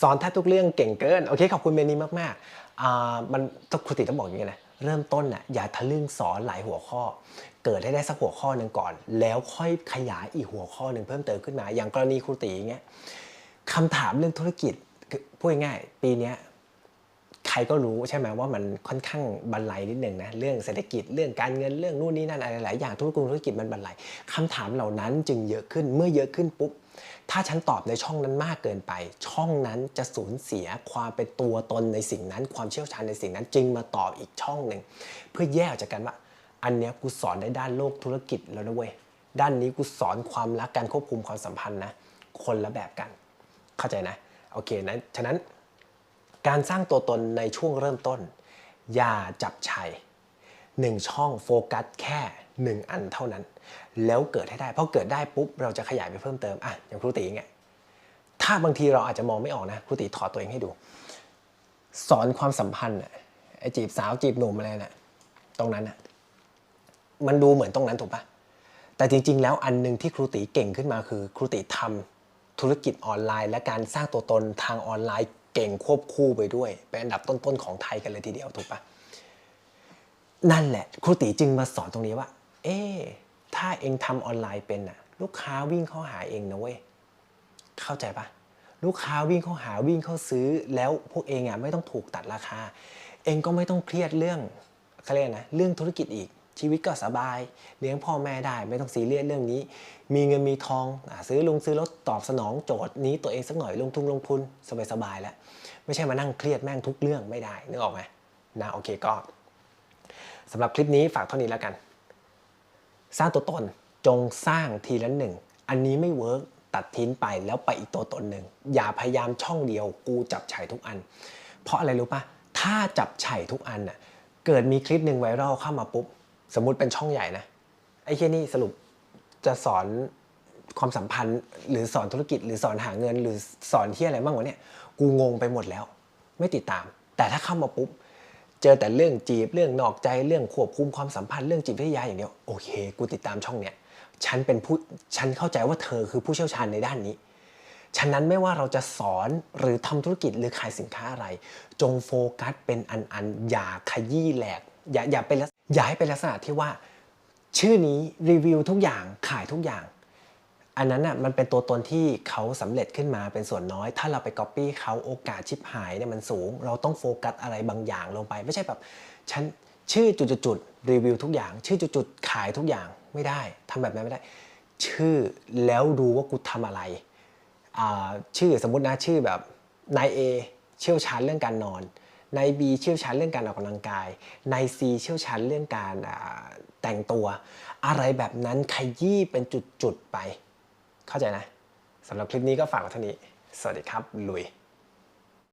สอนแทบทุกเรื่องเก่งเกิน โอเค ขอบคุณเมนี้มากๆอ่ามันต้องครูติต้องบอกอย่างนี้นะเริ่มต้นน่ะอย่าทะลึ่งสอนหลายหัวข้อ เกิดให้ได้สักหัวข้อหนึ่งก่อน แล้วค่อยขยายอีกหัวข้อหนึ่งเพิ่มเติมขึ้นมา อย่างกรณีครูติอย่างเงี้ยคำถามเรื่องธุรกิจพูดง่ายปีนี้ใครก็รู้ใช่ไหมว่ามันค่อนข้างบันไลนิดหนึ่งนะเรื่องเศรษฐกิจเรื่องการเงินเรื่องนู่นนี่นั่นอะไรหลายอย่างธุรกิจธุรกิจมันบันไลคำถามเหล่านั้นจึงเยอะขึ้นเมื่อเยอะขึ้นปุ๊บ ถ้าฉันตอบในช่องนั้นมากเกินไป ช่องนั้นจะสูญเสียความเป็นตัวตนในสิ่งนั้น ความเชี่ยวชาญในสิ่งนั้นจึงมาตอบอีกช่องหนึ่งเพื่อแยกออกจากกันว่า อันเนี้ยกูสอนในด้านโลกธุรกิจแล้วนะเว้ยด้านนี้กูสอนความรักการควบคุมความสัมพันธ์นะคนละแบบกัน เข้าใจนะโอเคนะฉะนั้น การสร้างตัวตนในช่วงเริ่มต้น อย่าจับชัย หนึ่งช่องโฟกัสแค่หนึ่งอันเท่านั้น แล้วเกิดให้ได้เพราะเกิดได้ปุ๊บเราจะขยายไปเพิ่มเติมอะอย่างครูตีอย่างเงี้ยถ้าบางทีเราอาจจะมองไม่ออกนะครูตีถอดตัวเองให้ดู สอนความสัมพันธ์น่ะไอจีบสาวจีบหนุ่มอะไรน่ะตรงนั้นน่ะมันดูเหมือนตรงนั้นถูกปะแต่จริง ๆ แล้วอันหนึ่งที่ครูตีเก่งขึ้นมาคือ ครูตีทำธุรกิจออนไลน์ และการสร้างตัวตนทางออนไลน์เก่งควบคู่ไปด้วย เป็นอันดับต้นๆของไทยกันเลยทีเดียวถูกปะ นั่นแหละครูตีจึงมาสอนตรงนี้ว่า เอ๊ถ้าเองทำออนไลน์เป็นน่ะ ลูกค้าวิ่งเข้าหาเองนะเว้ยเข้าใจปะลูกค้าวิ่งเข้าหาวิ่งเข้าซื้อ แล้วพวกเองอะไม่ต้องถูกตัดราคา เองก็ไม่ต้องเครียดเรื่องเขาเรียกนะเรื่องธุรกิจอีกชีวิตก็สบาย เลี้ยงพ่อแม่ได้ ไม่ต้องซีเรียสเรื่องนี้ มีเงินมีทองอซื้อลงซื้อรถตอบสนองโจทย์นี้ตัวเองสักหน่อยลงทุนลงทุนสบายๆแล้ว ไม่ใช่มานั่งเครียดแม่งทุกเรื่องไม่ได้นึกออกไหมนะโอเคก็ สำหรับคลิปนี้ฝากเท่านี้แล้วกัน สร้างตัวตนจงสร้างทีละหนึ่ง อันนี้ไม่เวิร์กตัดทิ้งไปแล้วไปอีกตัวตนหนึ่ง อย่าพยายามช่องเดียว กูจับฉ่ายทุกอัน เพราะอะไรรู้ปะถ้าจับฉ่ายทุกอันน่ะเกิดมีคลิปหนึ่งไวรัลเข้ามาปุ๊บ สมมุติเป็นช่องใหญ่นะไอ้เช่นี่สรุปจะสอนความสัมพันธ์หรือสอนธุรกิจ หรือสอนหาเงิน หรือสอนที่อะไรบ้างวะเนี่ยกูงงไปหมดแล้ว ไม่ติดตาม แต่ถ้าเข้ามาปุ๊บ เจอแต่เรื่องจีบเรื่องนอกใจเรื่องควบคุมความสัมพันธ์เรื่องจิตวิทยาอย่างเดียวโอเค กูติดตามช่องเนี้ยฉันเป็นผู้ฉันเข้าใจว่าเธอคือผู้เชี่ยวชาญในด้านนี้ ฉะนั้นไม่ว่าเราจะสอนหรือทำธุรกิจหรือขายสินค้าอะไร จงโฟกัสเป็นอันๆอย่าขยี้แหลก อย่าอย่าเป็นอย่าให้เป็นลักษณะที่ว่า ชื่อนี้รีวิวทุกอย่างขายทุกอย่าง อันนั้นน่ะมันเป็นตัวตนที่เขาสำเร็จขึ้นมาเป็นส่วนน้อย ถ้าเราไปก๊อปปี้เขาโอกาสชิปหายเนี่ยมันสูง เราต้องโฟกัสอะไรบางอย่างลงไป ไม่ใช่แบบฉันชื่อจุดๆรีวิวทุกอย่าง ชื่อจุดๆขายทุกอย่างไม่ได้ทำแบบนั้นไม่ได้ ชื่อแล้วดูว่ากูทำอะไรอ่าชื่อสมมตินะชื่อแบบนายเอเชี่ยวชาญเรื่องการนอนนายบีเชี่ยวชาญเรื่องการออกกำลังกายนายซีเชี่ยวชาญเรื่องการอ่าแต่งตัว อะไรแบบนั้นขยี้เป็นจุด ๆ ไป เข้าใจนะสำหรับคลิปนี้ก็ฝากไว้เท่านี้ สวัสดีครับ ลุย